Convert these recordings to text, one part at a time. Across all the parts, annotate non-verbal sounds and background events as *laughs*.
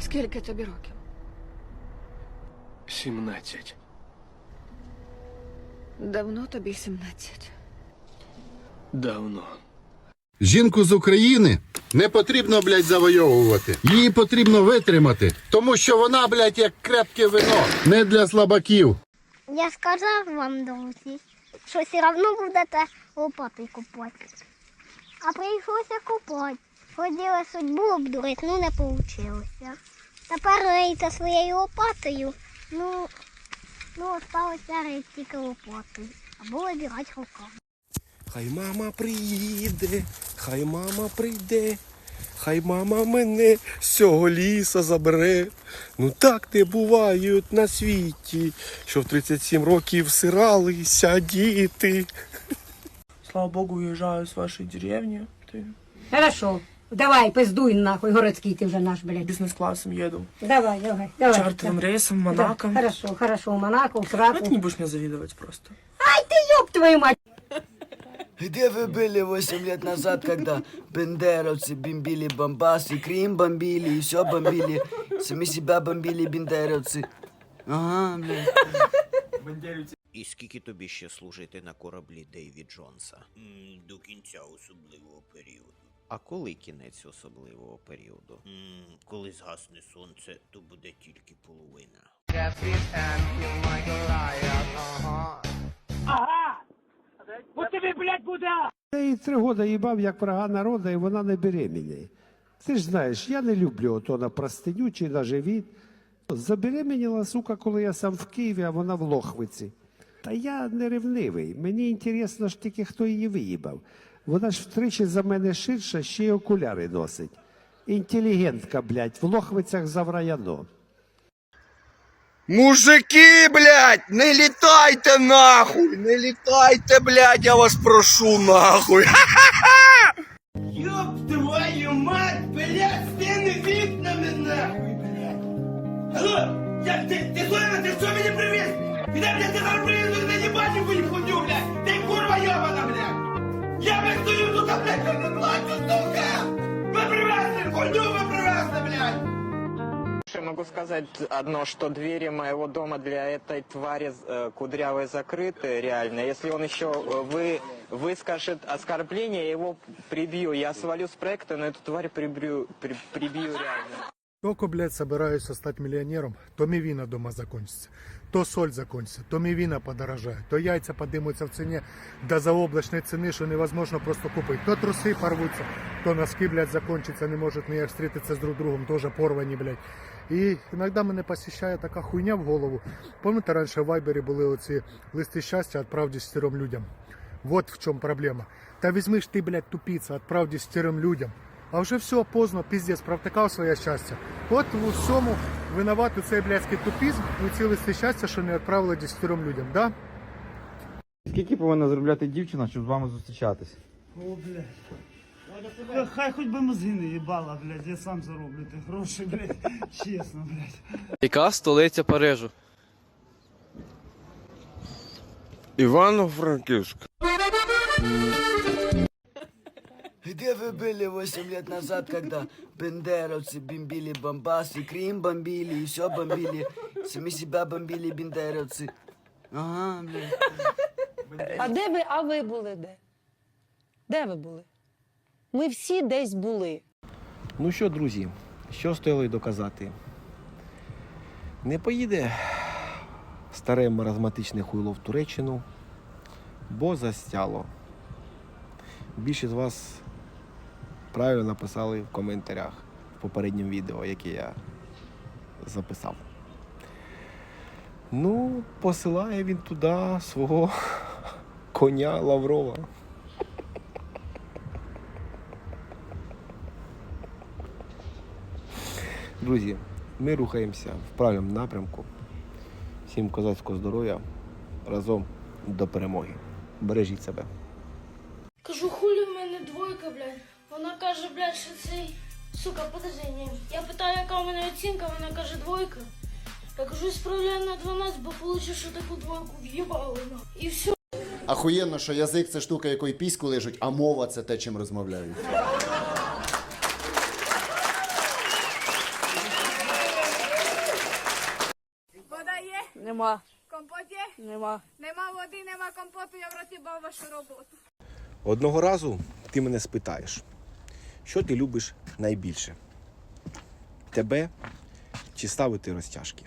Скільки тобі років? 17. Давно тобі 17. Давно. Жінку з України не потрібно, блядь, завойовувати. Її потрібно витримати, тому що вона, блядь, як крепке вино, не для слабаків. Я сказав вам, друзі, що все одно будете лопати купати. А прийшлося купати. Хотіли судьбу обдурити, ну не вийшло. Тепер рийте своєю лопатою, ну, ну осталося рити тільки лопатою. Або вибирати руками. Хай мама приїде, хай мама прийде, хай мама мене з цього ліса забере. Ну так не бувають на світі, що в 37 років всиралися діти. Слава богу, уезжаю с вашей деревни. Ты Хорошо. Давай, пиздуй нахуй, городський ти вже наш, блядь. бизнес-классом еду. Давай, давай, давай. Чартовым рейсом, в Да, Монако. Хорошо, хорошо, в Монако, в Ну, ты Сраку. не будешь мне завидовать просто. Ай ты ёб твою мать! Где вы были 8 лет назад, когда бендеровцы бомбили Бомбас, и Крым бомбили, и все бомбили, сами себя бомбили бендеровцы? Ага, блядь. І скільки тобі ще служити на кораблі Дейві Джонса? до кінця особливого періоду. А коли кінець особливого періоду? коли згасне сонце, то буде тільки половина. Я її три роки їбав, як врага народу, і вона не беременна. Ти ж знаєш, я не люблю ото на простиню чи на живіт. Забеременіла, сука, коли я сам в Києві, а вона в Лохвиці. Та я не ревнивий. Мені інтересно ж тільки, хто її виїбав. Вона ж втричі за мене ширша, ще й окуляри носить. Інтелігентка, блядь, в Лохвицях завраяно. Мужики, блядь, не літайте нахуй! Не літайте, блядь, я вас прошу нахуй! *laughs* Ёб твою мать, блядь, стены вікнами нахуй, блядь. Алло, я, ти, ти слухай, ти що мені привіз? Ти блядь, ти зараз Я блядь, стою тут, блядь, я не плачу, сука. Ви привезли, хуйню ви привезли, блядь. Я могу сказать одно, что двери моего дома для этой твари э, кудрявой закрыты, реально. Если он еще э, вы, выскажет оскорбление, я его прибью. Я свалю с проекта, но эту тварь прибью, при- прибью реально. Только, блядь, собираюсь стать миллионером, то мивина дома закончится, то соль закончится, то мивина подорожает, то яйца поднимутся в цене до заоблачной цены, что невозможно просто купить, то трусы порвутся, то носки, блядь, закончатся, не может ніяк встретиться с друг другом, тоже порвані, блядь. І іноді мене посещає така хуйня в голову. Пам'ятаєте, раніше в Вайбері були оці листи щастя «Отправ десятером людям». Вот в чому проблема. Та візьми ж ти, блядь, тупіця, отправ десятерым людям. А вже все поздно, піздець, провтикав своє щастя. От у всьому винуватий цей блядський тупізм і ці щастя, що не відправили десятером людям, да? Скільки повинна заробляти дівчина, щоб з вами зустрічатись? О, блядь. Хай хоть бы мозги не ебала, блядь, я сам зароблю ти гроші, блядь, чесно, блядь. Яка столиця Парижу? Івано-Франківськ. Где вы были 8 лет назад, когда бендеровцы бомбили Бомбас, и Крым бомбили, и все бомбили, сами себя бомбили бендеровцы? Ага, блядь. А де ви, а ви були де? Де ви були? Ми всі десь були. Ну що, друзі, що стояло й доказати? Не поїде старе маразматичне хуйло в Туреччину, бо застяло. Більшість з вас правильно написали в коментарях в попередньому відео, яке я записав. Ну, посилає він туди свого *laughs* коня Лаврова. Друзі, ми рухаємося в правильному напрямку. Всім козацького здоров'я. Разом до перемоги. Бережіть себе. Кажу, хулі в мене двойка, блядь. Вона каже, блядь, що цей. Сука, подожди, ні. Я питаю, яка в мене оцінка, вона каже двойка. Я кажу, справляю на 12, бо вийшло, що таку двойку в'їбали. І все. Ахуєнно, що язик це штука, якої піську лежить, а мова це те, чим розмовляють. Вода є? Нема. Компот є? Нема. Нема води, нема компоту, я в роті вашу роботу. Одного разу ти мене спитаєш що ти любиш найбільше? Тебе чи ставити розтяжки?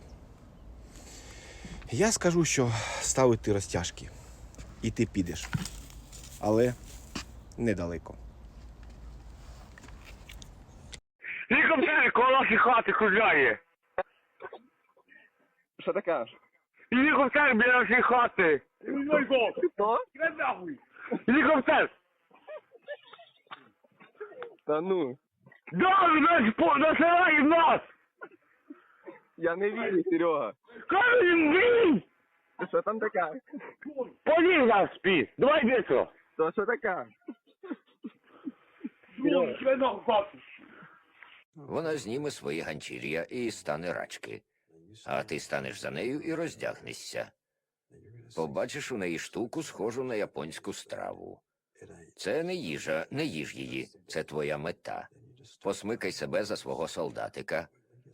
Я скажу, що ставити розтяжки. І ти підеш. Але недалеко. Лікоптер коло нашої хати кружляє. Що таке? Лікоптер біля нашої хати. Хто? Лікоптер. Та ну, Да, нас по насирає нас. я не вірю, Серега. Кажу, він. Що там таке? Поліг нас спить. Давай бісо. То що таке? Вона зніме свої ганчір'я і стане рачки. А ти станеш за нею і роздягнешся. Побачиш у неї штуку, схожу на японську страву. Це не їжа, не їж її, це твоя мета. Посмикай себе за свого солдатика,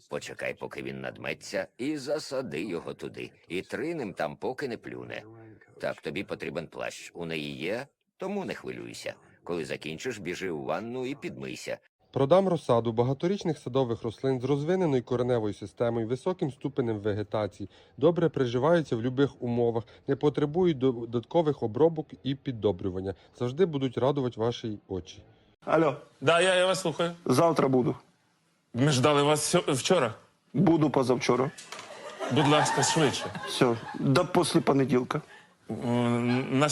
почекай, поки він надметься, і засади його туди, і три ним там, поки не плюне. Так, тобі потрібен плащ. У неї є, тому не хвилюйся. Коли закінчиш, біжи у ванну і підмийся. Продам розсаду багаторічних садових рослин з розвиненою кореневою системою, високим ступенем вегетації, добре приживаються в будь-яких умовах, не потребують додаткових обробок і піддобрювання. Завжди будуть радувати ваші очі. Алло, Да, я, я вас слухаю. завтра буду. Ми ждали вас вчора. Буду позавчора. Будь ласка, швидше. Все, до після понеділка. На,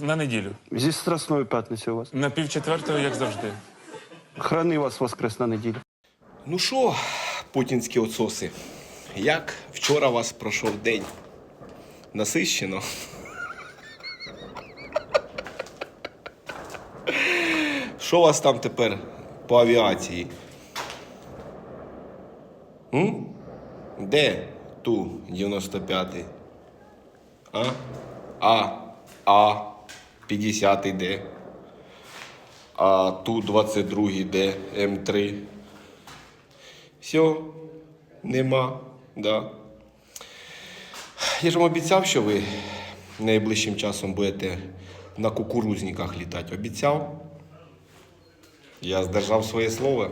на неділю. Зі Страсної п'ятниці у вас. На півчетвертого, як завжди. Храни вас воскресна неділя. Ну що, путінські оцоси, як вчора вас пройшов день? Насищено? Що у вас там тепер по авіації? М? Де ту 95-й? А? А, А, 50-й де? А ту 22-й де? М3. Все, нема, да. Я ж вам обіцяв, що ви найближчим часом будете на кукурузниках літати. Обіцяв. Я здержав своє слово.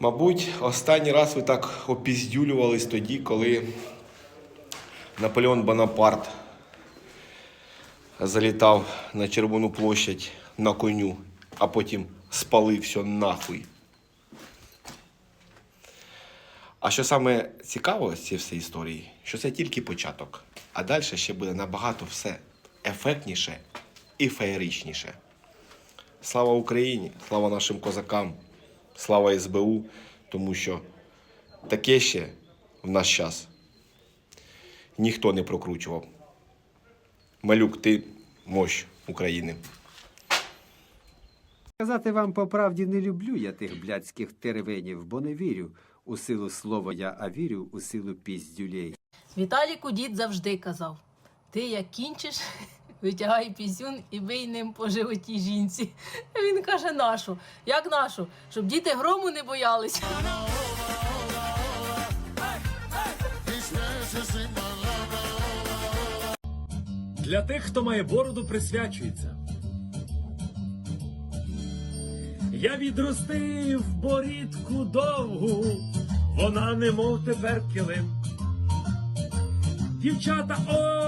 Мабуть, останній раз ви так опіздюлювались тоді, коли Наполеон Бонапарт залітав на Червону площадь на коню, а потім спалив все нахуй. А що саме цікаво з цієї всієї історії, що це тільки початок, а далі ще буде набагато все ефектніше і феєричніше. Слава Україні, слава нашим козакам, слава СБУ, тому що таке ще в наш час ніхто не прокручував. Малюк, ти мощ України. Сказати вам по правді не люблю я тих блядських теревенів, бо не вірю у силу слова я, а вірю у силу піздюлей. Віталіку дід завжди казав: ти як кінчиш, *laughs* витягай пісюн і бий ним по животі жінці. *laughs* Він каже: нашу, як нашу, щоб діти грому не боялися. *laughs* Для тих, хто має бороду, присвячується. Я відростив борідку довгу, вона немов тепер килим. Дівчата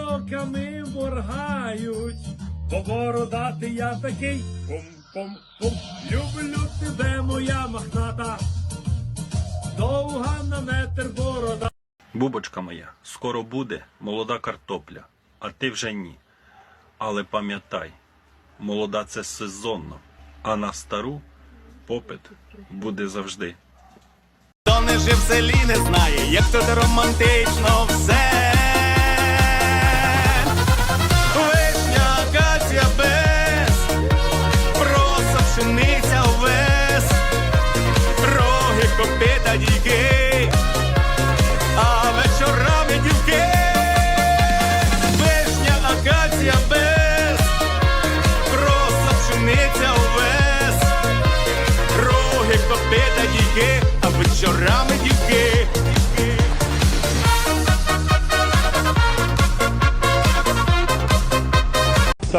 оками моргають, бо бородати я такий пум-пум-пум. Люблю тебе, моя махната, довга на метр борода. Бубочка моя, скоро буде молода картопля, а ти вже ні. Але пам'ятай, молода це сезонно, а на стару попит буде завжди. Хто не жив в селі, не знає, як тут романтично все.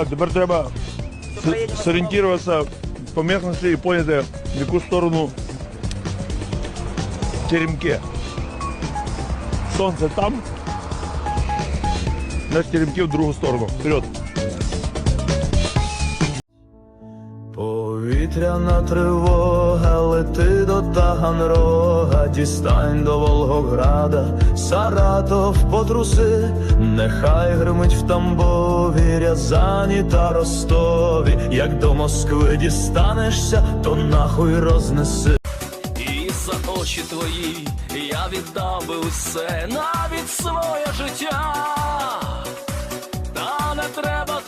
Так, тепер треба зорієнтуватися по місцевості і поняти, в яку сторону теремки. Сонце там, значить теремки в другу сторону. Вперед. Повітряна тривога, лети до Таганрога, дістань до Волгограда, Саратов потруси, нехай гримить в Тамбові, Рязані та Ростові, як до Москви дістанешся, то нахуй рознеси. І за очі твої я віддав би усе, навіть своє життя, та не треба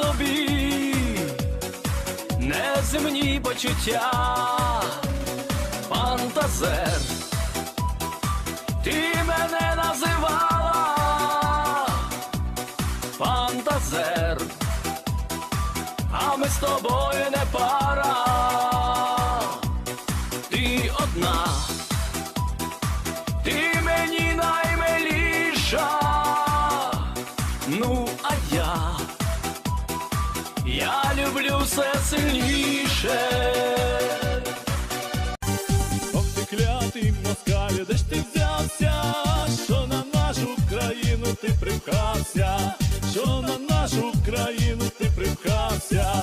неземні почуття, фантазер, ти мене називала, фантазер, а ми з тобою не пара, ти одна, люблю все сильніше. Ох ти клятий москаль, де ж ти взявся, що на нашу країну ти привхався, що на нашу країну ти привхався.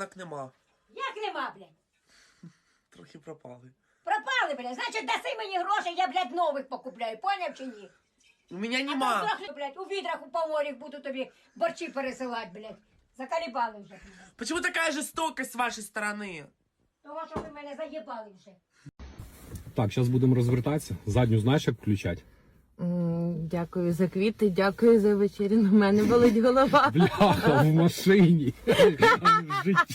Банок нема, Як нема, блядь? трохи пропали. Пропали, блядь. Значить, даси мені гроші, я, блядь, нових покупляю. Поняв чи ні? У мене А там трохи, блядь, у відрах, у поморях буду тобі борчі пересилати, блядь. Закалібали вже. Почему такая жестокость с вашей стороны? Того, що ви мене заєбали вже. Так, зараз будемо розвертатися. Задню знаєш, як включати? Дякую за квіти, дякую за вечерю. У мене болить голова. Бляха, в машині. *laughs* В житті.